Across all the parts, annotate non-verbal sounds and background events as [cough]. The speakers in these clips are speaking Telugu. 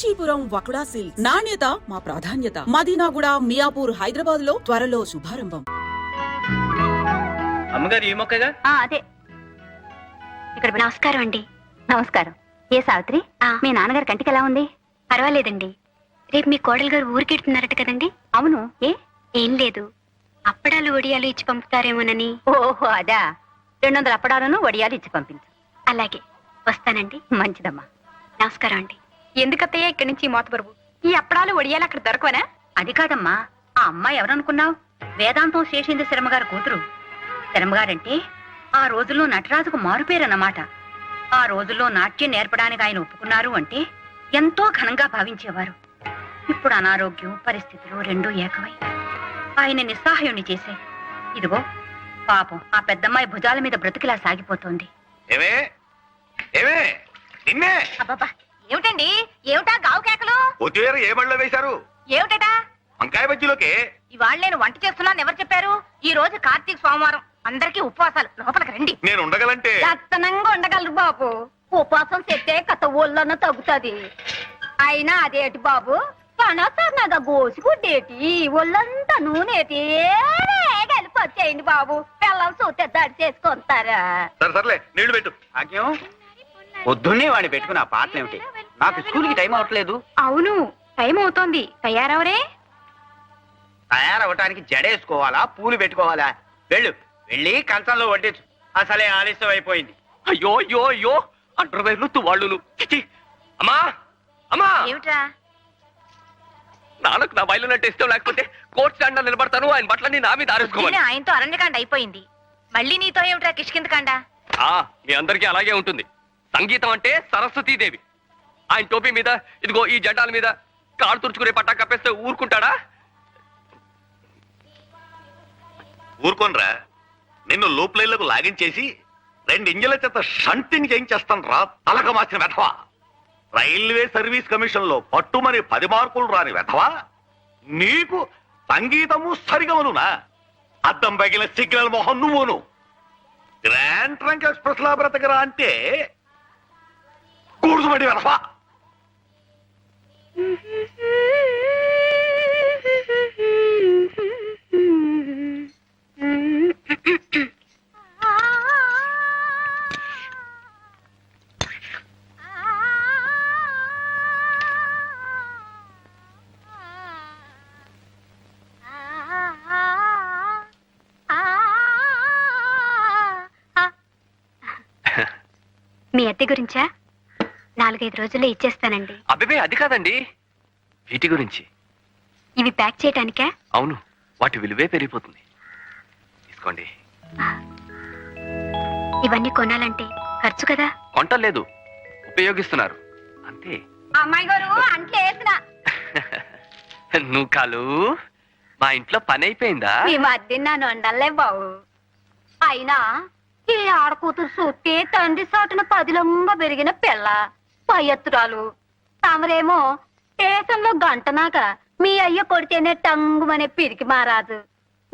కాంచీపురం వకుడా సిల్క్స్. నాణ్యత మా ప్రాధాన్యత. మదీనాగుడ మియాపూర్ హైదరాబాద్లో త్వరలో శుభారంభం. అమ్మగారు ఈ మొక్కగా? ఆ అదే. ఇక్కడ నమస్కారం అండి. నమస్కారం. ఏ సావిత్రి? మీ నాన్నగారి కంటికి ఎలా ఉంది? పర్వాలేదండి. రేపు మీ కోడలు గారు ఊరికెడుతున్నారట కదండి. అవును. ఏ? ఏం లేదు. అప్పడాలు వడియాలు ఇచ్చి పంపుతారేమోనని. ఓహో అదా. రెండు వందల అప్పడాలను వడియాలు ఇచ్చి పంపించు. అలాగే. వస్తానండి. మంచిదమ్మా. నమస్కారం అండి. ఎందుకత్తయ్య ఇక్కడి నుంచి మోతబరువు ఈ అప్పడాలు వడియాలు అక్కడ దొరకవనా? అది కాదమ్మా. ఆ అమ్మాయి ఎవరనుకున్నావు? వేదాంతం శేషేంద్ర శర్మ గారి కూతురు. శర్మగారంటే ఆ రోజుల్లో నటరాజుకు మారుపేరన్నమాట. ఆ రోజుల్లో నాట్యం నేర్పడానికి ఆయన ఒప్పుకున్నారు అంటే ఎంతో ఘనంగా భావించేవారు. ఇప్పుడు అనారోగ్యం పరిస్థితులు రెండూ ఏకమై ఆయన నిస్సహాయుణ్ణి చేశాయి. ఇదిగో పాపం ఆ పెద్దమ్మాయి భుజాల మీద బ్రతికిలా సాగిపోతోంది. ఏమే? ఏమే? నిన్నే? అబ్బబ్బా! ఏమిటండి? ఏమిటా గావు కేకలు? కొత్తిమీర ఏ బడిలో వేశారు? ఏమిటా వంకాయ బజ్జీలోకి. ఇవాళ నేను వంట చేస్తున్నాను ఎవరు చెప్పారు? ఈ రోజు కార్తీక సోమవారం. అందరికీ ఉపవాసాలు. లోపలికి రండి. నేను ఉండగలంటే. దత్తనంగా ఉండగలరు బాబు. ఉపవాసం చెప్తే కథ ఒళ్ళన్న తగ్గుతుంది. అయినా అదేటి బాబు? కనసన్నగా గోసుకుంటేటి ఒళ్ళంతా నూనెటి కలిపి వచ్చేయండి బాబు. పిల్లలు చూస్తే దాడి చేసుకుంటారా సరే సర్లే నీళ్ళు పెట్టు. పొద్దున్నే వాడిని పెట్టుకున్న ఆ పాటలు ఏమిటి నాకు స్కూల్కి టైం అవట్లేదు. అవును టైం అవుతోంది. తయారవరే? తయారవటానికి జడేసుకోవాలా పూలు పెట్టుకోవాలా? వెళ్ళు వెళ్ళి కంచంలో వడ్డించు. అసలే ఆలస్యం అయిపోయింది. అయ్యో అయ్యో అయ్యో అంటర్వేర్లు తువాళ్ళును చిచి అమ్మా అమ్మా. ఏమిట్రా? నాన్నకు నా బయలు అంటే ఇష్టం లేకపోతే కోర్టు స్టాండ్ నిలబడతాను ఆయన బట్టలన్నీ నా మీద ఆరేసుకోవాలి ఆయనతో అరణ్యకాండ అయిపోయింది. మళ్ళీ నీతో ఏమిట్రా కిష్కిందకాండ ఆ, మీ అందరికీ అలాగే ఉంటుంది. సంగీతం అంటే సరస్వతీదేవి. ఆయన టోపీ మీద ఇదిగో ఈ జెండాల మీద కాళ్ళు తుడుచుకునే పట్టా కప్పేస్తే ఊరుకుంటాడా? ఊరుకోనరా. నిన్ను లూప్ లాగించేసి రెండు ఇంజల చేత షంటింగ్ చేయించేస్తాను రా తలక మార్చిన వెధవా. రైల్వే సర్వీస్ కమిషన్లో పట్టుమని పది మార్కులు రాని వెధవా నీకు సంగీతము సరిగమనునా? అద్దం పగిలిన సిగ్నల్ మొహం నువ్వును. గ్రాండ్ ట్రంక్ ఎక్స్ప్రెస్ లా బ్రతకరా అంటే కూడుకుబడి వెధవా. గురించా? నాలుగైదు రోజుల్లో ఇచ్చేస్తానండి. అబ్బే అది కాదండి. వీటి గురించి. ఇవి ప్యాక్ చేయటానికా? అవును వాటి విలువే పెరిగిపోతుంది. తీసుకోండి. ఇవన్నీ కొనాలంటే ఖర్చు కదా? కొంటలేదు ఉపయోగిస్తున్నారు. అంతే. అమ్మాయి గారు అంట్లో [laughs] నువ్వు కాలు మా ఇంట్లో పని అయిపోయిందా? ఈ మధ్య నన్ను వండలే బావు అయినా ఈ ఆడకూతురు చూస్తే తండ్రి సాటున పదిలంబ పెరిగిన పిల్ల. పయ్యత్తురాలు తమరేమో దేశంలో గంటనాక మీ అయ్య కొడితేనే టంగుమనే పిరికి మారాదు.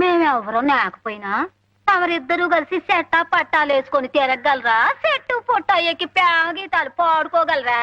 మేమెవరో నేకపోయినా. తమరిద్దరూ కలిసి సెట్టా పట్టాలు వేసుకొని తిరగలరా? చెట్టు పొట్ట ఎక్కి ప్యాగ పాడుకోగలరా?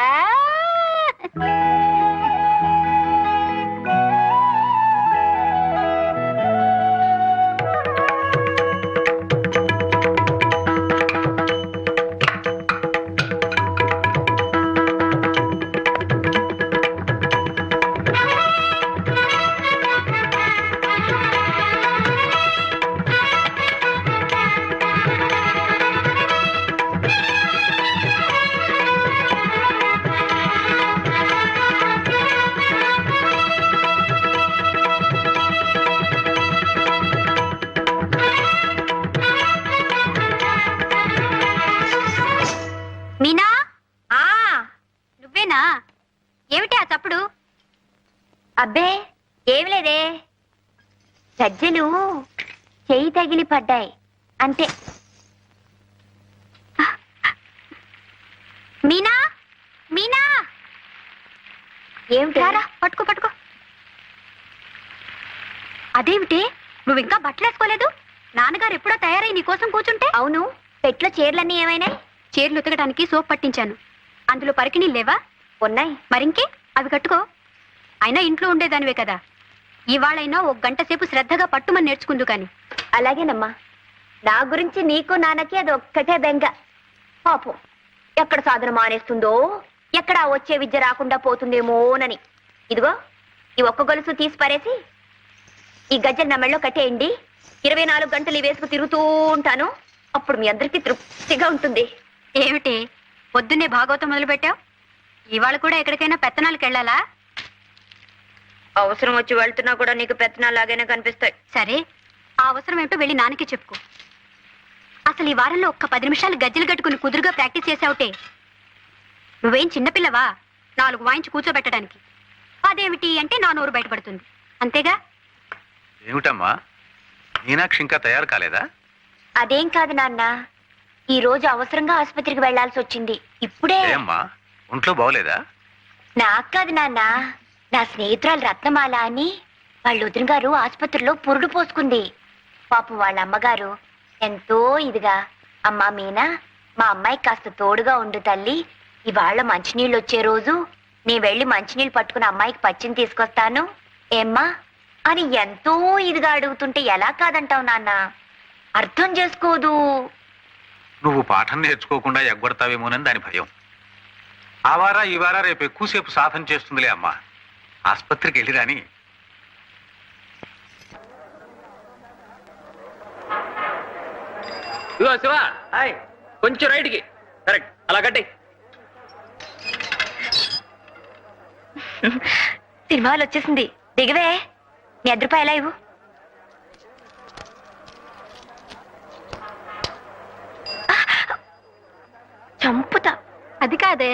సజ్జలు చెయ్యి తగిలి పడ్డాయి. అంతే మీనా? మీనా? ఏమిటి? పట్టుకో పట్టుకో. అదేమిటి? నువ్వు ఇంకా బట్టలు వేసుకోలేదు? నాన్నగారు ఎప్పుడో తయారై నీ కోసం కూర్చుంటే? అవును పెట్లో చీరలన్నీ ఏమైనాయి? చీరలు ఉతకడానికి సోప్ పట్టించాను. అందులో పరికిణీలు లేవా? ఉన్నాయి. మరింకే? అవి కట్టుకో. అయినా ఇంట్లో ఉండేదానివే కదా. ఇవాళైనా ఒక గంట సేపు శ్రద్ధగా పట్టుమని నేర్చుకుందు కాని. అలాగేనమ్మా. నా గురించి నీకు నాన్నకి అది ఒక్కటే బెంగ. పాపం. ఎక్కడ సాధన మానేస్తుందో ఎక్కడ వచ్చే విద్య రాకుండా పోతుందేమోనని. ఇదిగో ఈ ఒక్క గొలుసు తీసి పారేసి ఈ గజ్జలు నా మెళ్ళో కట్టేయండి. ఇరవై నాలుగు గంటలు ఈ వేసుకు తిరుగుతూ ఉంటాను. అప్పుడు మీ అందరికీ తృప్తిగా ఉంటుంది. ఏమిటి? పొద్దున్నే భాగవతం మొదలు పెట్టావు ఇవాళ కూడా ఎక్కడికైనా పెత్తనాలకు వెళ్ళాలా? అవసరం వచ్చి వెళ్తున్నా కూడా నీకు పెత్తనాలాగానే కనిపిస్తాయి. సరే ఆ అవసరం ఏంటో వెళ్ళి నాన్నకి చెప్పుకో. అసలు ఈ వారంలో ఒక్క పది నిమిషాలు గజ్జలు కట్టుకుని కుదురుగా ప్రాక్టీస్ చేసావుటే. నువ్వేం చిన్నపిల్లవా నాలుగు వాయించి కూర్చోబెట్టడానికి. అదేమిటి అంటే నా నోరు బయటపడుతుంది. అంతేగా? ఏమిటమ్మా? మీనాక్షి ఇంకా తయారు కాలేదా? అదేం కాదు నాన్న. ఈ రోజు అవసరంగా ఆసుపత్రికి వెళ్ళాల్సి వచ్చింది. ఇప్పుడే. ఏమ్మా? ఒంట్లో బాగోలేదా? నాకు కాదు నాన్న. నా స్నేహితురాలు రత్నమాల అని వాళ్ళ వదిన గారు ఆసుపత్రిలో పురుడు పోసుకుంది. పాపం వాళ్ళ అమ్మగారు ఎంతో ఇదిగా అమ్మా మీనా మా అమ్మాయి కాస్త తోడుగా ఉండు తల్లి. ఇవాళ మంచినీళ్ళు వచ్చే రోజు నీ వెళ్ళి మంచినీళ్ళు పట్టుకుని అమ్మాయికి పచ్చిని తీసుకొస్తాను. ఏమ్మా? అని ఎంతో ఇదిగా అడుగుతుంటే ఎలా కాదంటావు నాన్న? అర్థం చేసుకోదు. నువ్వు పాఠం నేర్చుకోకుండా ఎగ్గొడతావేమోనని దాని భయం. ఆ వారా ఈ వారా రేపు ఎక్కువసేపు సాధన చేస్తుందిలే అమ్మా. ఆసుపత్రికి వెళ్ళి రాని. ఇదిగో శివ కొంచెం రైట్కి. కరెక్ట్ అలా కట్టే. సినిమాలు వచ్చేసింది. దిగవే. నీ అద్దరు రూపాయల ఇవ్వు? చంపుతా. అది కాదే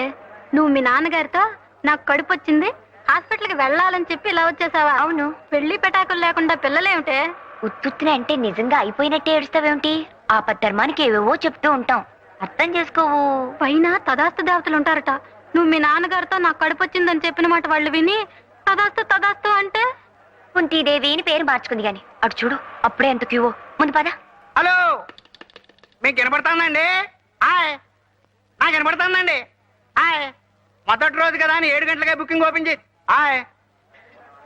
నువ్వు మీ నాన్నగారితో నాకు కడుపు వచ్చింది హాస్పిటల్కి వెళ్ళాలని చెప్పి ఇలా వచ్చేసావా? అవును. పెళ్ళి పెటాకులు లేకుండా పిల్లలేమిటే ఉత్తుత్తిన అంటే నిజంగా అయిపోయినట్టే ఏడుస్తావేమిటి? ఆపద్ధర్మానికి ఏవేవో చెప్తూ ఉంటాం. అర్థం చేసుకోవు. పైన తదాస్తు దేవతలు ఉంటారట. నువ్వు మీ నాన్నగారితో నాకు కడుపు వచ్చిందని చెప్పిన మాట వాళ్ళు విని తదాస్తు తదాస్తు అంటే? కుంతీదేవి అని పేరు మార్చుకుంది గాని. అటు చూడు అప్పుడే ఎంత క్యూవో. ముందు పద. హలో! మీకు వినపడుతుందండి? హాయ్! నాకు వినపడుతుందండి. హాయ్! మొదటి రోజు కదా అని ఏడు గంటలకే బుకింగ్ ఓపెన్ చేసి హాయ్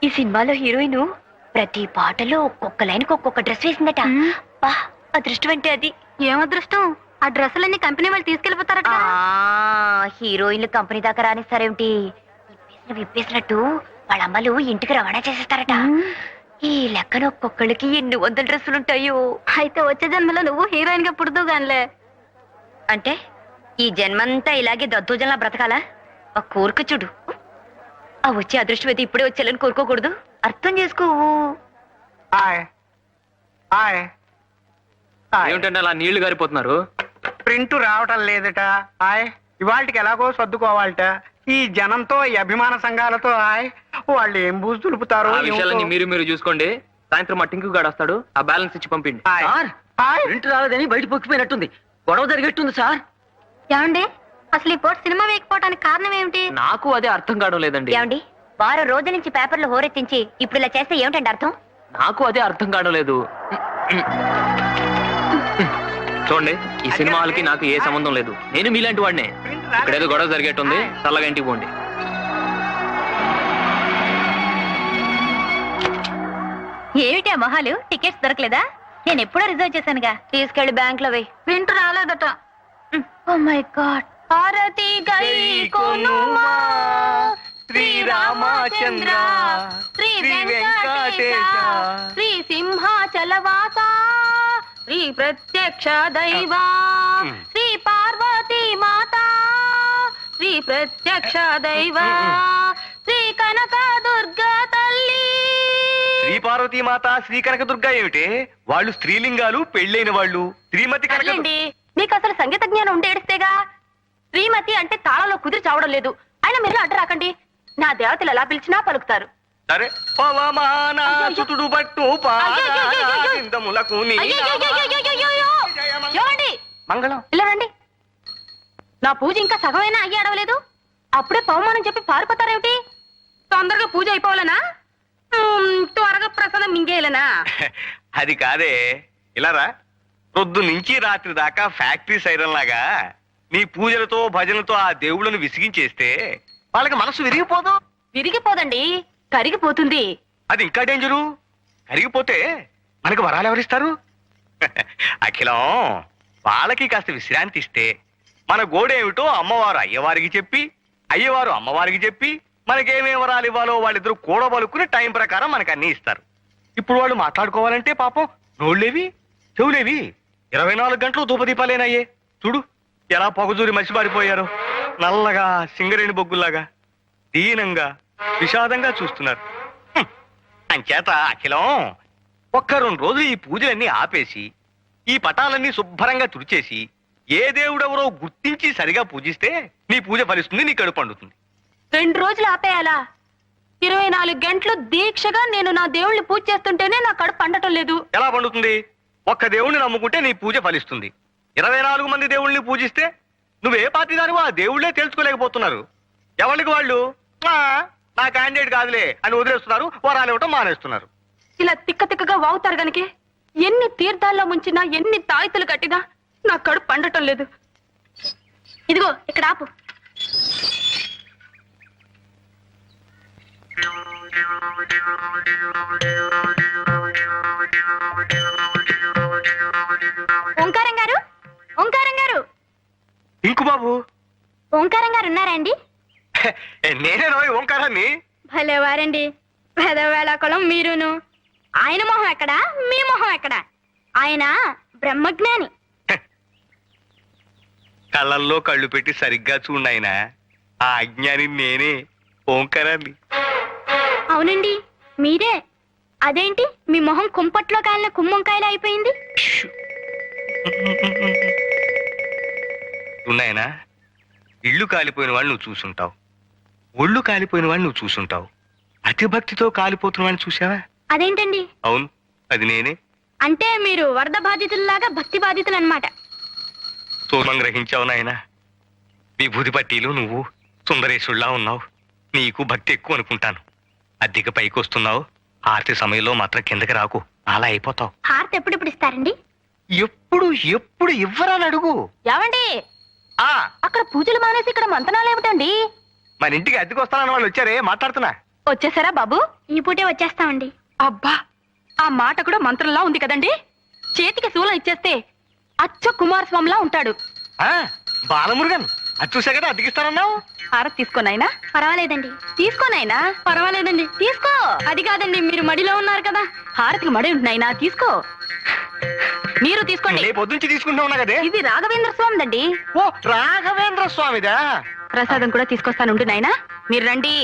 ఈ సినిమాలో హీరోయిన్ ప్రతి పాటలో ఒక్కొక్క లైన్ ఒక్కొక్క డ్రెస్ వేసిందట. బా అదృష్టం అంటే అది. ఏం అదృష్టం? ఆ డ్రెస్సులన్నీ కంపెనీ వాళ్ళు తీసుకెళ్ళిపోతారట హీరోయిన్లు కంపెనీ దాకా రానిస్తారేమిటి? విప్పేసిన విప్పేసినట్టు వాళ్ళ అమ్మలు ఇంటికి రవాణా చేసేస్తారట. ఈ లెక్కన ఒక్కొక్కళ్ళకి ఎన్ని వందల డ్రెస్సులు ఉంటాయో అయితే వచ్చే జన్మలో నువ్వు హీరోయిన్గా పుడుతూ గానిలే. అంటే ఈ జన్మంతా ఇలాగే దద్దోజనలా బ్రతకాలా? ఆ కోరిక చూడు. ఆ వచ్చే అదృష్టం అయితే ఇప్పుడే వచ్చేయాలని కోరుకోకూడదు? అర్థం చేసుకోవు హాయ్ హాయ్ హాయ్ ఏమిటంటే అలా నీళ్ళు గారిపోతున్నారు? ప్రింట్ రావటం లేదట. హాయ్ ఇవాళకి ఎలాగో సర్దుకోవాలట. ఈ జనంతో ఈ అభిమాన సంఘాలతో హాయ్ వాళ్ళు ఏం బూజు తులుపుతారో ఆ ఏమిటో. విషయాలన్నీ మీరు మీరు చూసుకోండి. సాయంత్రం మా టింకు గాడు వస్తాడు. ఆ బ్యాలెన్స్ ఇచ్చి పంపిండి. హాయ్. సార్ హాయ్ ప్రింట్ రాలేదని బయట పొక్కిపోయినట్టుంది. గొడవ జరిగేట్టుంది సార్. ఏమండి? అసలు ఈ పూట సినిమా వేయకపోవడానికి కారణం ఏమిటి? నాకు అదే అర్థం కావడం లేదండి. ఏమండి? వారం రోజుల నుంచి పేపర్లు హోరెత్తించి ఇప్పుడు ఇలా చేస్తే ఏమిటండి అర్థం? నాకు అదే అర్థం కావడం లేదు. చూడండి ఈ సినిమా హాల్కి నాకు ఏ సంబంధం లేదు. నేను మీలాంటి వాడినే. ఇక్కడేదో గొడవ జరిగేట్టుంది. చల్లగా ఇంటికి పోండి. ఏమిటి ఆ మొహాలు? టికెట్స్ దొరకలేదా? నేను ఎప్పుడో రిజర్వ్ చేశానుగా. తీసుకెళ్ళి బ్యాంక్లో వెయ్యి ప్రింట్ రాలేదట ఓ మై గాడ్. భారతి గై కొనుమా? శ్రీరామచంద్ర శ్రీ వెంకటేశ శ్రీ సింహాచలవాస శ్రీ ప్రత్యక్ష దైవా శ్రీ పార్వతీ మాత శ్రీ ప్రత్యక్ష దైవా శ్రీ కనక దుర్గా తల్లి. శ్రీ పార్వతీ మాత శ్రీ కనక దుర్గా ఏమిటి? వాళ్ళు స్త్రీలింగాలు పెళ్ళైన వాళ్ళు. శ్రీమతి కనక మీకు అసలు సంగీత జ్ఞానం ఉంటే ఏడిస్తేగా? శ్రీమతి అంటే తాళంలో కుదిరి చావడం లేదు. అయినా మీరు అడ్డు రాకండి? నా దేవతలు ఎలా పిలిచినా పలుకుతారు. సరే పవమానాసుతుడు పట్టు. పాదములకు నీ అయ్యయ్యయ్యయ్యయ్యయ్యో! ఏమండి? మంగళం. ఇలా రండి. నా పూజ ఇంకా సగమైనా అయ్యి అడవలేదు. అప్పుడే పవమానం చెప్పి పారిపోతారేమిటి? తొందరగా పూజ అయిపోవాలనా? త్వరగా ప్రసాదం మింగేయాలనా? [laughs] అది కాదే. ఇలారా పొద్దు నుంచి రాత్రి దాకా ఫ్యాక్టరీ సైరన్ లాగా నీ పూజలతో భజనలతో ఆ దేవుళ్ళను విసిగించేస్తే వాళ్ళకి మనసు విరిగిపోదు? విరిగిపోదండి. కరిగిపోతుంది. అది ఇంకా డేంజరు? కరిగిపోతే మనకు వరాలు ఎవరిస్తారు? [laughs] అఖిలం వాళ్ళకి కాస్త విశ్రాంతి ఇస్తే మన గోడేమిటో అమ్మవారు అయ్యవారికి చెప్పి అయ్యవారు అమ్మవారికి చెప్పి మనకేమేం వరాలు ఇవ్వాలో వాళ్ళిద్దరూ కూడబలుకుని టైం ప్రకారం మనకు అన్ని ఇస్తారు. ఇప్పుడు వాళ్ళు మాట్లాడుకోవాలంటే పాపం నోళ్ళేవి చెవులేవి. ఇరవై నాలుగు గంటలు ధూపదీపాలేనయ్యే. చూడు. ఎలా పొగజూరి మసిబారిపోయారు నల్లగా సింగరేణి బొగ్గుల్లాగా దీనంగా విషాదంగా చూస్తున్నారు. అంచేత అఖిలం ఒక్క రెండు రోజులు ఈ పూజలన్నీ ఆపేసి ఈ పటాలన్నీ శుభ్రంగా తుడిచేసి ఏ దేవుడెవరో గుర్తించి సరిగా పూజిస్తే నీ పూజ ఫలిస్తుంది నీ కడుపు పండుతుంది. రెండు రోజులు ఆపేయాలా? ఇరవై నాలుగు గంటలు దీక్షగా నేను నా దేవుళ్ళని పూజ చేస్తుంటేనే నా కడుపు పండటం లేదు. ఎలా పండుతుంది? ఒక్క దేవుణ్ణి నమ్ముకుంటే నీ పూజ ఫలిస్తుంది. ఇరవై నాలుగు మంది దేవుళ్ళని పూజిస్తే నువ్వే పార్టీ దానివో ఆ దేవుళ్ళే తెలుసుకోలేకపోతున్నారు. ఎవరికి వాళ్ళు? "ఆ, నా క్యాండిడేట్ కాదులే అని వదిలేస్తున్నారు వరాలు ఇవ్వటం మానేస్తున్నారు. ఇలా తిక్క తిక్కగా వాగుతారు గనక ఎన్ని తీర్థాల్లో ముంచినా ఎన్ని తాయితలు కట్టినా నా కడుపు పండటం లేదు. ఇదిగో ఇక్కడ ఆపు. ఓంకారం గారు? ఓంకారం గారు. ఇంకు బాబు. ఓంకారం గారు ఉన్నారా అండి? నేనే రోయ్ ఓంకారాన్ని. భలేవారండి పెదవేళ కులం మీరును. ఆయన మొహం ఎక్కడ? మీ మొహం ఎక్కడ? ఆయన బ్రహ్మజ్ఞాని. కళ్ళల్లో కళ్ళు పెట్టి సరిగ్గా చూడాయన ఆ అజ్ఞాని నేనే ఓంకారాన్ని. అవునండి. మీరే. అదేంటి? మీ మొహం కుంపట్లో కాలిన కుమ్మంకాయలు అయిపోయింది. ఉన్నాయనా? ఇల్లు కాలిపోయిన వాళ్ళు నువ్వు చూసుంటావు. ఒళ్ళు కాలిపోయిన వాళ్ళు నువ్వు చూసుంటావు. అతి భక్తితో కాలిపోతున్న వాడిని చూసావా అదేంటండి? అవును అది నేనే. అంటే మీరు వరద బాధితుల్లాగా భక్తి బాధితులు అనమాట సోమం గ్రహించావు నాయన. విభూతి పట్టీలు నువ్వు సుందరేశుల్లా ఉన్నావు. నీకు భక్తి ఎక్కువ అనుకుంటాను. అద్దెకి పైకి వస్తున్నావు. ఆర్తి సమయంలో మాత్రం కిందకి రాకు. అలా అయిపోతావు. హారతి ఎప్పుడెప్పుడు ఇస్తారండి? ఎప్పుడు ఎప్పుడు ఇవ్వరని అడుగు. ఏమండి? ఆ. అక్కడ పూజలు మానేసి ఇక్కడ మంతనాలు ఏమిటండి? మన ఇంటికి అద్దెకి వస్తానన్న వాళ్ళు వచ్చారే మాట్లాడుతున్నా. వచ్చేసారా బాబు? ఈ పూటే వచ్చేస్తామండి. అబ్బా ఆ మాట కూడా మంత్రంలా ఉంది కదండి? చేతికి శూలం ఇచ్చేస్తే అచ్చ కుమారస్వామిలా ఉంటాడు. ఆ బాలమురుగన్ అది చూసా కదా అద్దెకిస్తానన్నావు హారతి తీసుకోనైనా పర్వాలేదండి. తీసుకోనైనా పర్వాలేదండి. తీసుకో. అది కాదండి మీరు మడిలో ఉన్నారు కదా. హారతికి మడి ఉంటున్నాయినా తీసుకో. మీరు తీసుకోండి. రేపు పొద్దుంచి తీసుకుంటా ఉన్నా కదే? ఇది రాఘవేంద్ర స్వామి దండి. ఓ రాఘవేంద్ర స్వామిదా? ప్రసాదం కూడా తీసుకొస్తానుండు నాయనా. మీరు రండి.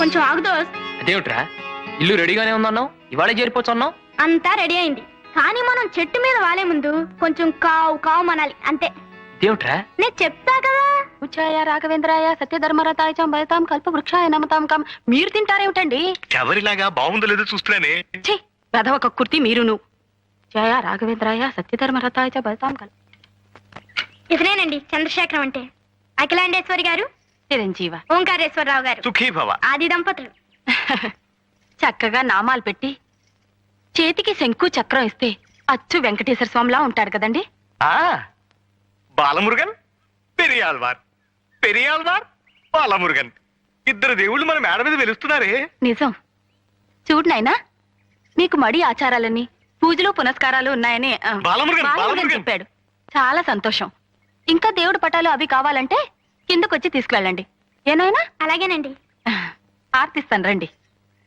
కొంచెం ఆగుదో అదేమిట్రా? ఇల్లు రెడీగానే ఉందన్నావు? ఇవాళే చేరిపోవచ్చు అన్నావు అంతా రెడీ అయింది. కానీ మనం చెట్టు మీద వాలే ముందు కొంచెం కావు కావు మనాలి అంతే. ఇదేమిట్రా? నేను చెప్తా కదా. ఉచ్చాయ రాఘవేంద్రాయ సత్యధర్మరతాయ చ బయతాం కల్ప వృక్షాయ నమతాం కాం. మీరు తింటారేమిటండి? ఎవరిలాగా బాగుందో లేదో చూస్తున్నానే. ఛీ గధవ కక్కుర్తి మీరును. జయ రాఘవేంద్రాయ సత్యధర్మరతాయ చ బయతాం కల్ప ఇతనేనండి చంద్రశేఖరం అంటే. అఖిలాండేశ్వరి గారు చిరంజీవ. ఓంకారేశ్వరరావు గారు. సుఖీ భవ. ఆది దంపతులు. [laughs] చక్కగా నామాలు పెట్టి చేతికి శంకు చక్రం ఇస్తే అచ్చు వెంకటేశ్వర స్వామిలా ఉంటాడు కదండి? ఆ బాలమురుగన్ పెరియాల్వార్ పెరియాల్వార్ బాలమురుగన్. ఇద్దరు దేవుళ్ళు మన మేడ మీద వెలుస్తున్నారే. నిజం. చూడు నాయనా మీకు మడి ఆచారాలని పూజలు పునస్కారాలు ఉన్నాయని ఆ, బాలమురుగన్, బాలమురుగన్ బాలమురుగన్. చెప్పాడు. చాలా సంతోషం. ఇంకా దేవుడు పటాలు అవి కావాలంటే కిందకొచ్చి తీసుకువెళ్ళండి. ఏనాయనా అలాగేనండి. ఆర్తిస్తాను రండి.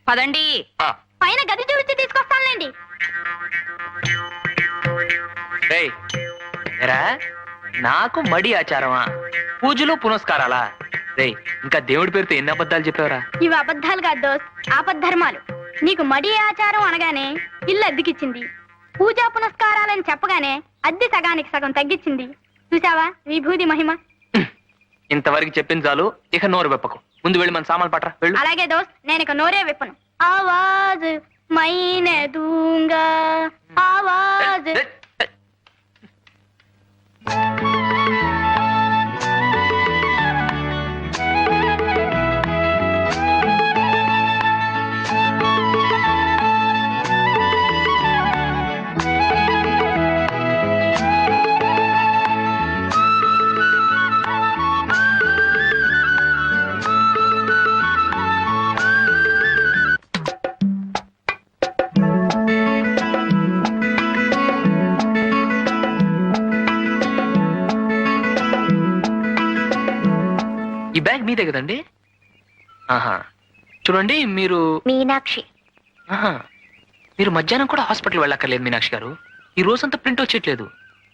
పదండి. ఆ, పైన గది చూపించి తీసుకొస్తానులేండి. ఏరా? నాకు మడి ఆచారమా? పూజలు పునస్కారాలా? రేయ్ ఇంకా దేవుడి పేరుతో ఎన్ని అబద్ధాలు చెప్పావురా? ఇవి అబద్ధాలు కాదు దోస్త్ ఆపద్ధర్మాలు. నీకు మడి ఆచారం అనగానే ఇల్లు అద్దెకిచ్చింది. పూజా పునస్కారాలని చెప్పగానే అద్దె సగానికి సగం తగ్గించింది చూసావా విభూది మహిమ? ఇంతవరకు చెప్పింది చాలు ఇక నోరు వెప్పకు. ముందు వెళ్ళి మన సామాన్లు పట్రా వెళ్ళు. అలాగే దోస్త్ నేను ఇక నోరే విప్పను. ఆవాజ్ మైనే దూంగా. ఆవాజ్. ఏయ్, ఏయ్. మీదే కదండి? ఆహా. చూడండి మీరు మీనాక్షి. ఆహా. మీరు మధ్యాహ్నం కూడా హాస్పిటల్ వెళ్ళక్కర్లేదు మీనాక్షి గారు. ఈ రోజంతా ప్రింట్ వచ్చేట్లేదు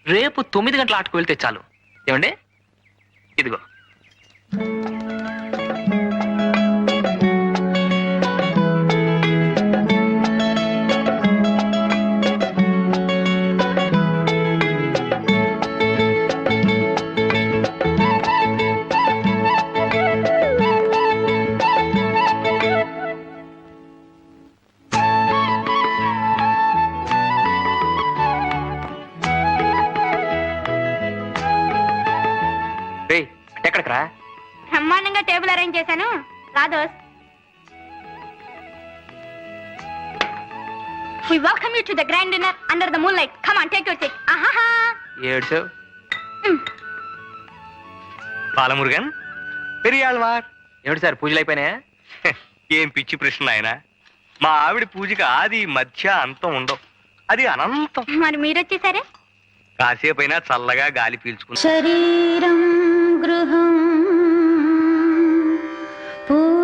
రేపు తొమ్మిది గంటల ఆటకు వెళ్తే చాలు. ఏమండి? ఇదిగో. బ్రహ్మాండంగా టేబుల్ అరేంజ్ చేశాను. రాదోస్ We welcome you to the grand dinner under the moonlight. Come on, take your seat. Ahaha. ఏడ్చావు Balamurugan? Periyalvar. ఏమిటి సార్ పూజలు అయిపోయినాయా? ఏం పిచ్చి ప్రశ్న ఆయన మా ఆవిడ పూజకి ఆది మధ్య అంతం ఉండవు. అది అనంతం. మరి మీరు వచ్చేసారే కాసేపైనా చల్లగా గాలి పీల్చుకుని శరీరం గృహం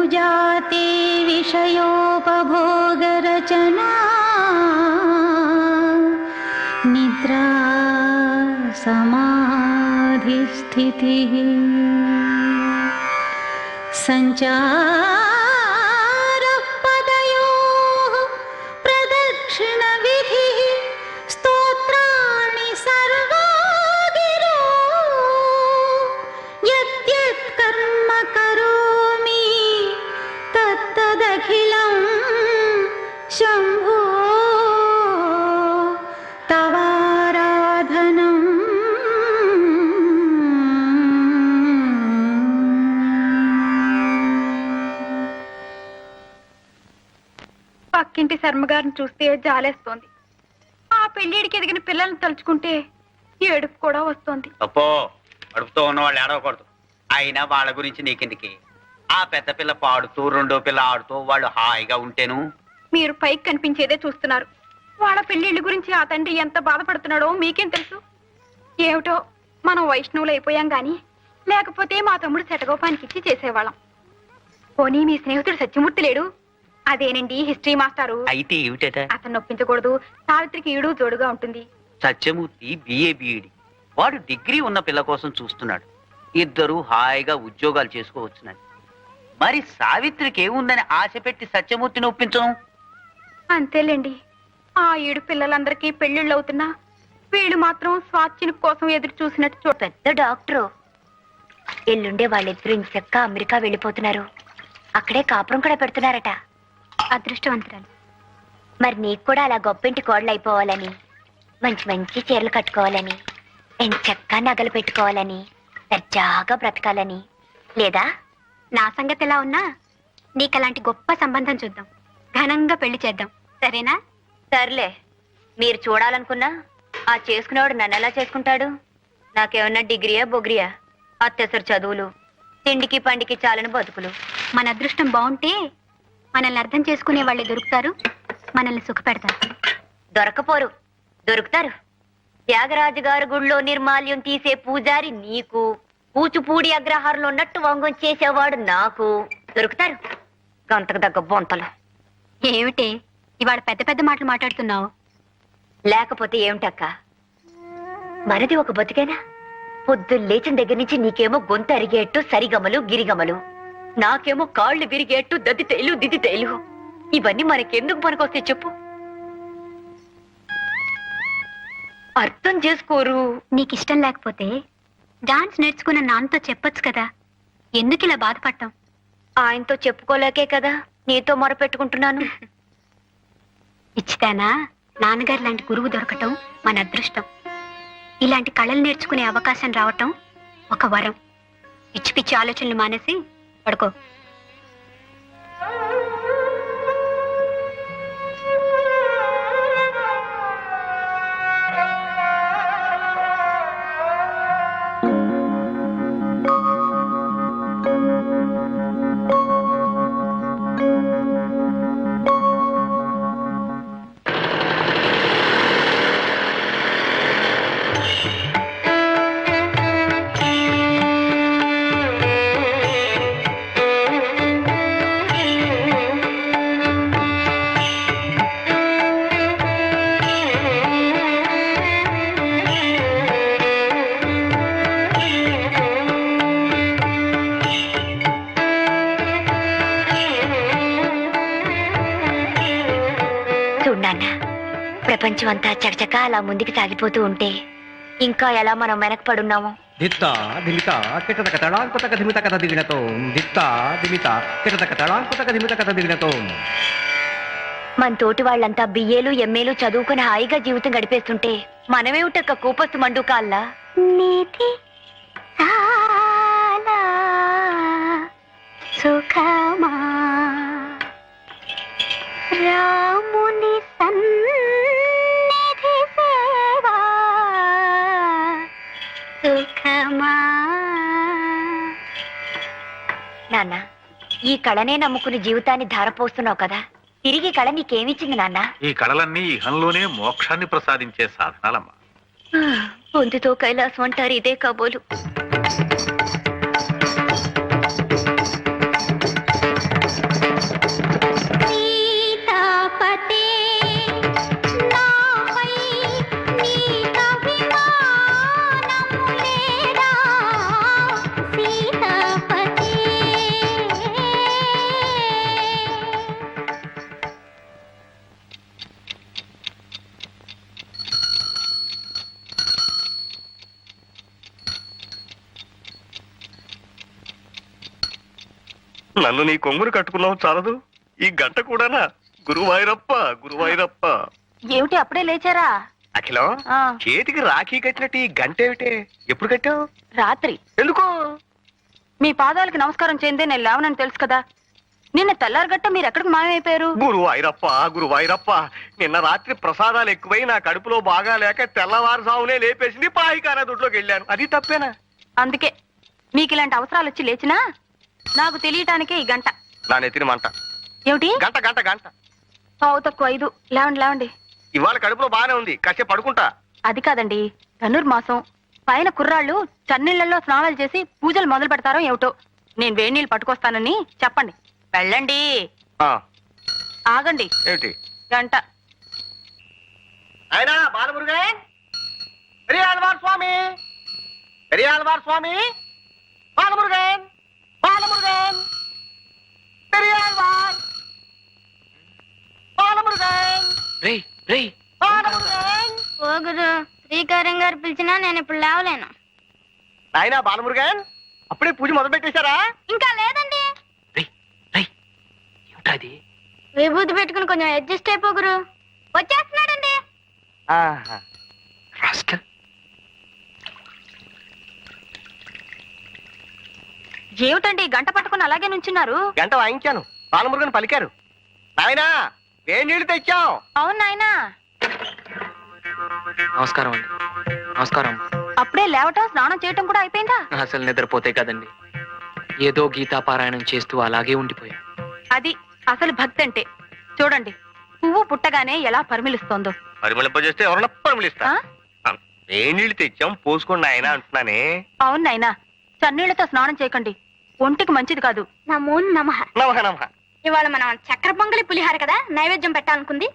जातिविषयोपभोगरचना। निद्रा समाधिस्थितिः। सञ्चार శర్మగారిని చూస్తే జాలేస్తోంది. ఆ పెళ్ళిడికి ఎదిగిన పిల్లల్ని తలుచుకుంటే ఏడుపు కూడా వస్తోంది. తప్పో కడుపుతో ఉన్నవాళ్ళు ఏడవకూడదు. అయినా వాళ్ళ గురించి నీకెందుకి? ఆ పెద్ద పిల్ల పాడుతూ రెండో పిల్ల ఆడుతూ వాళ్ళు హాయిగా ఉంటేను? మీరు పైకి కనిపించేదే చూస్తున్నారు. వాళ్ళ పెళ్ళిళ్ళ గురించి ఆ తండ్రి ఎంత బాధపడుతున్నాడో మీకేం తెలుసు? ఏమిటో మనం వైష్ణవులు అయిపోయాం గాని లేకపోతే మా తమ్ముడు శటగోపానికి ఇచ్చి చేసేవాళ్ళం. పోనీ మీ స్నేహితుడు సత్యమూర్తి లేడు? అదేనండి హిస్టరీ మాస్టారు. అయితే ఏమిటట? అతను నొప్పించకూడదు సావిత్రికి ఈడు జోడుగా ఉంటుంది. సత్యమూర్తి బిఏ బిఈడి వాడు డిగ్రీ ఉన్న పిల్ల కోసం చూస్తున్నాడు. ఇద్దరు హాయిగా ఉద్యోగాలు చేసుకోవచ్చునని. మరి సావిత్రికి ఏముందని ఆశ పెట్టి సత్యమూర్తిని ఒప్పించను అంతేలేండి. ఆ ఏడు పిల్లలందరికీ పెళ్ళిళ్ళు అవుతున్నా వీళ్ళు మాత్రం స్వాచ్ఛిని కోసం ఎదురు చూసినట్టు చూ పెద్ద డాక్టరు. ఎల్లుండే వాళ్ళిద్దరూ ఇంచక్క అమెరికా వెళ్ళిపోతున్నారు. అక్కడే కాపురం కూడా పెడుతున్నారట. అదృష్టవంతురాలు. మరి నీకు కూడా అలా గొప్పింటి కోడలు అయిపోవాలని మంచి మంచి చీరలు కట్టుకోవాలని ఎంచక్క నగలు పెట్టుకోవాలని దర్జాగా బ్రతకాలని లేదా? నా సంగతి ఎలా ఉన్నా నీకు అలాంటి గొప్ప సంబంధం చూద్దాం. ఘనంగా పెళ్ళి చేద్దాం. సరేనా? సర్లే. మీరు చూడాలనుకున్నా ఆ చేసుకునేవాడు నన్ను ఎలా చేసుకుంటాడు? నాకేమన్నా డిగ్రీయా బొగ్రియా? అత్యవసర చదువులు తిండికి పండికి చాలని బతుకులు. మన అదృష్టం బాగుంటే మనల్ని అర్థం చేసుకునే వాళ్ళే దొరుకుతారు. మనల్ని సుఖపెడతారు. దొరకపోరు. దొరుకుతారు. త్యాగరాజు గారి గుడిలో నిర్మాల్యం తీసే పూజారి నీకు. కూచిపూడి అగ్రహారంలో ఉన్నట్టు వంగం చేసేవాడు నాకు. దొరుకుతారు. గంతకు దగ్గ బొంతలు. ఏమిటి? ఇవాళ పెద్ద పెద్ద మాటలు మాట్లాడుతున్నావు. లేకపోతే ఏమిటక్క? మనది ఒక బతికేనా? పొద్దు లేచిన దగ్గర నుంచి నీకేమో గొంతు అరిగేట్టు సరిగమలు గిరిగమలు. నాకేమో కాళ్ళు విరిగేట్టు దద్ది తేలు దిద్ది తేలు ఇవన్నీ మనకెందుకు పనికొస్తే చెప్పు. అర్థం చేసుకోరు. నీకు ఇష్టం లేకపోతే డాన్స్ నేర్చుకున్న నాన్నతో చెప్పొచ్చు కదా. ఎందుకు ఇలా బాధపడటం ఆయనతో చెప్పుకోలేకే కదా నీతో మొరపెట్టుకుంటున్నాను. [laughs] ఇచ్చితేనా నాన్నగారు లాంటి గురువు దొరకటం మన అదృష్టం. ఇలాంటి కళలు నేర్చుకునే అవకాశం రావటం ఒక వరం. పిచ్చి పిచ్చి ఆలోచనలు మానేసి పడుకో. ప్రపంచం అంతా చకచకా అలా ముందుకు సాగిపోతూ ఉంటే ఇంకా ఎలా మనం వెనకపడున్నామో? దిత్త దిమిత కిటతక తడాంకుతక ధిమిత కథ దిగినతో దిత్త దిమిత కిటతక తడాంకుతక ధిమిత కథ దిగినతో మన తోటి వాళ్ళంతా బిఏలు ఎంఏలు చదువుకుని హాయిగా జీవితం గడిపేస్తుంటే మనమేమిటక్క కూపస్తు మండు కాల్లా? నీతి చాలా సుఖమా రాముని నాన్న. ఈ కళనే నమ్ముకుని జీవితాన్ని ధారపోస్తున్నావు కదా. తిరిగి కళ నీకేమిచ్చింది నాన్న? ఈ కళలన్నీ ఇహంలోనే మోక్షాన్ని ప్రసాదించే సాధనాలమ్మా. పొందుతో కైలాసం అంటారు ఇదే కాబోలు. నన్ను నీ కొంగురు కట్టుకున్నావు చాలదు. ఈ గంట కూడానా? గురువాయిరప్ప గురువాయిరప్ప. ఏమిటి అప్పుడే లేచారా? అఖిలం ఆ, చేతికి రాఖీ కట్టినట్టు ఈ గంట ఏమిటే? ఎప్పుడు కట్టావు? రాత్రి. ఎందుకు? మీ పాదాలకు నమస్కారం చేయందే నేను లేవనని తెలుసు కదా. నిన్న తెల్లారగట్ట మీరు ఎక్కడికి మాయమైపోయారు? గురువాయిరప్ప గురువాయిరప్ప. నిన్న రాత్రి ప్రసాదాలు ఎక్కువై నా కడుపులో బాగా లేక తెల్లవారుజామునే లేపేసింది పాయికాన దొడ్లోకి వెళ్ళాను. అది తప్పేనా? అందుకే. మీకు ఇలాంటి అవసరాలు వచ్చి లేచినా నాకు తెలియటానికే ఈ గంట. నా నెత్తిన మంట. ఏమిటి? గంట గంట గంట. పావు తక్కువ ఐదు. లేవండి లేవండి. ఇవాళ కడుపులో బాగానే ఉంది. కాసేపు పడుకుంటా. అది కాదండి. ధనుర్ మాసం. పైన కుర్రాళ్ళు చన్నీళ్ళలో స్నానాలు చేసి పూజలు మొదలు పెడతారో ఏమిటో. నేను వేడి నీళ్ళు పట్టుకొస్తానని చెప్పండి. వెళ్ళండి. ఆ, ఆగండి. ఏమిటి? గంట. ఆయన బాలమురుగన్? పెరియాళ్వార్ స్వామి? పెరియాళ్వార్ స్వామి? బాలమురుగన్? బాలమురుగన్! పెరియాళ్వార్ బాలమురుగన్! రేయ్ రేయ్! బాలమురుగన్! ఓగురు శ్రీకారం గారు పిలిచినా నేను ఇప్పుడు లేవలేను. నాయనా బాలమురుగన్! అప్పుడే పూజ మొదలు పెట్టేశారా ఇంకా లేదండి. రేయ్ రేయ్! ఏమిటా ఇది? విభూతి పెట్టుకుని కొంచెం అడ్జస్ట్ అయిపోగురు వచ్చేస్తున్నాడండి. ఆహా. రాస్కల్ ఏమిటండి గంట పట్టుకుని అలాగే నుంచున్నారు? గంట వాయించాను. బాలమురుగన్ పలికారు. నాయనా వేడి నీళ్ళు తెచ్చాం అవును నాయనా. నమస్కారం అండి. నమస్కారం. అప్పుడే లేవటం స్నానం చేయటం కూడా అయిపోయిందా? అసలు నిద్రపోతే కదండి. ఏదో గీతాపారాయణం చేస్తూ అలాగే ఉండిపోయా. అది అసలు భక్తి అంటే. చూడండి పువ్వు పుట్టగానే ఎలా పరిమిలిస్తోందో పరిమళింపజేస్తే ఎవరన్నా పరిమళిస్తా ఆ? వేడి నీళ్ళు తెచ్చాం పోసుకోండి ఆయన అంటున్నానే. అవును నాయనా. చన్నీళ్ళతో స్నానం చేయకండి. ఒంటికి మంచిది కాదు. నమో నమః. నమహ నమహ ఇవాళ మనం చక్కెర పొంగలి పులిహార కదా నైవేద్యం పెట్టాలనుకుంది.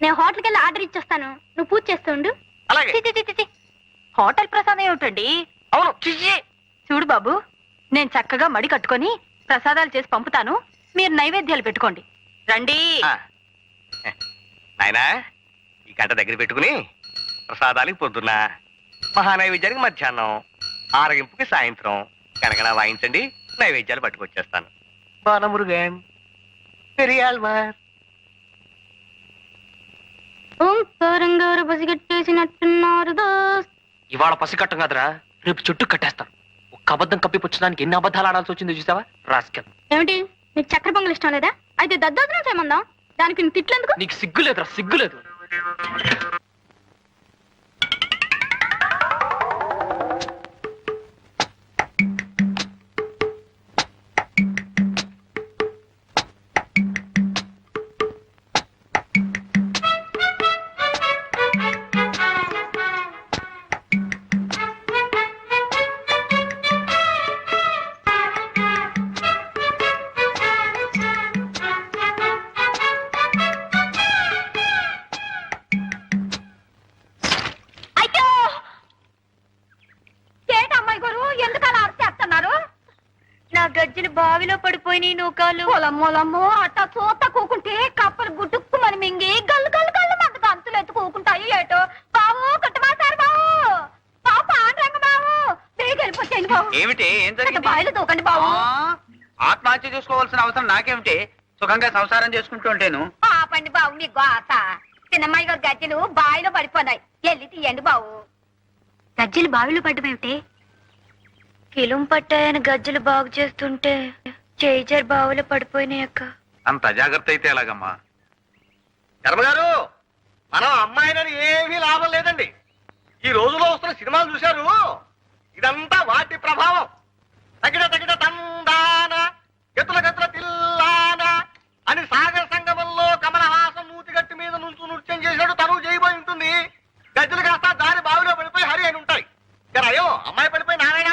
నేను హోటల్కి వెళ్ళి ఆర్డర్ ఇచ్చేస్తాను. నువ్వు పూజ చేస్తుండు అలాగే. హోటల్ ప్రసాదం ఏమిటండి? అవును చూడు బాబు నేను చక్కగా మడి కట్టుకొని ప్రసాదాలు చేసి పంపుతాను. మీరు నైవేద్యాలు పెట్టుకోండి. రండి. నాయనా ఈ గంట దగ్గర పెట్టుకుని ప్రసాదానికి పొద్దున్న మహానైవేద్యానికి మధ్యాహ్నం ఆరగింపుకి సాయంత్రం. కనకన వాయించండి. నైవేద్యాలు పట్టుకొచ్చేస్తాను. బాలమురుగన్ పెరియాల్వార్ ఓంకారం గారు పసిగట్టేసినట్టున్నారు దోస్త్. ఇవాళ పసికట్టం కదరా రేపు చుట్టూ కట్టేస్తాను ఒక్క అబద్ధం కప్పిపుచ్చడానికి ఎన్ని అబద్ధాలు ఆడాల్సి వచ్చిందో చూసావా? రాస్కల్. ఏమిటి నీకు చక్కెర పొంగల్ ఇష్టం లేదా? అయితే దద్దోజనం చేయమందాం. దానికి తిట్లేందుకు? నీకు సిగ్గులేదురా సిగ్గులేదు. పొలమ్మోలమ్మో అట్ట చూత కూకుంటే కప్పలు గుట్టుక్కుమని మింగి గల్లు గల్లు గల్లు మంది గంతులు ఎత్తు కూకుంటాయి ఏటో. బావు కట్టమాసారు బావు. బావు పాండ్రంగ బావు. బేగ వెళ్ళిపోతాయి బావు. ఏమిటి? ఏం జరిగింది? బాయిలో దూకండి బావు. ఆ, ఆత్మహత్య చేసుకోవాల్సిన అవసరం నాకేమిటి? సుఖంగా సంసారం చేసుకుంటూ ఉంటాను. పాపండి బావు మీ గోత చిన్నమ్మాయి గారు గజ్జలు బావిలో పడిపోయినాయి వెళ్ళి తీయండి బావు. గజ్జలు బావిలో పడ్డమేమిటి? కిలుం పట్టాయని గజ్జలు బాగు చేస్తుంటే చేజర్ బావులు పడిపోయినాయక్క అంత అజాగ్రత్త అయితే ఎలాగమ్మా? ధర్మగారు మనం అమ్మాయినని ఏమీ లాభం లేదండి. ఈ రోజులో వస్తున్న సినిమాలు చూశారు? ఇదంతా వాటి ప్రభావం. తగిన తగిన తందాన గతుల గతుల తిల్లాన అని సాగర సంగమంలో కమలహాసం మూతిగట్టి మీద నుంచు నృత్యం చేశాడు. తను చేయబోయి ఉంటుంది. గజ్జలు కాస్త దారి బావిలో పడిపోయి హరి అని ఉంటాయి. అయ్యో అమ్మాయి పడిపోయి నారాయణ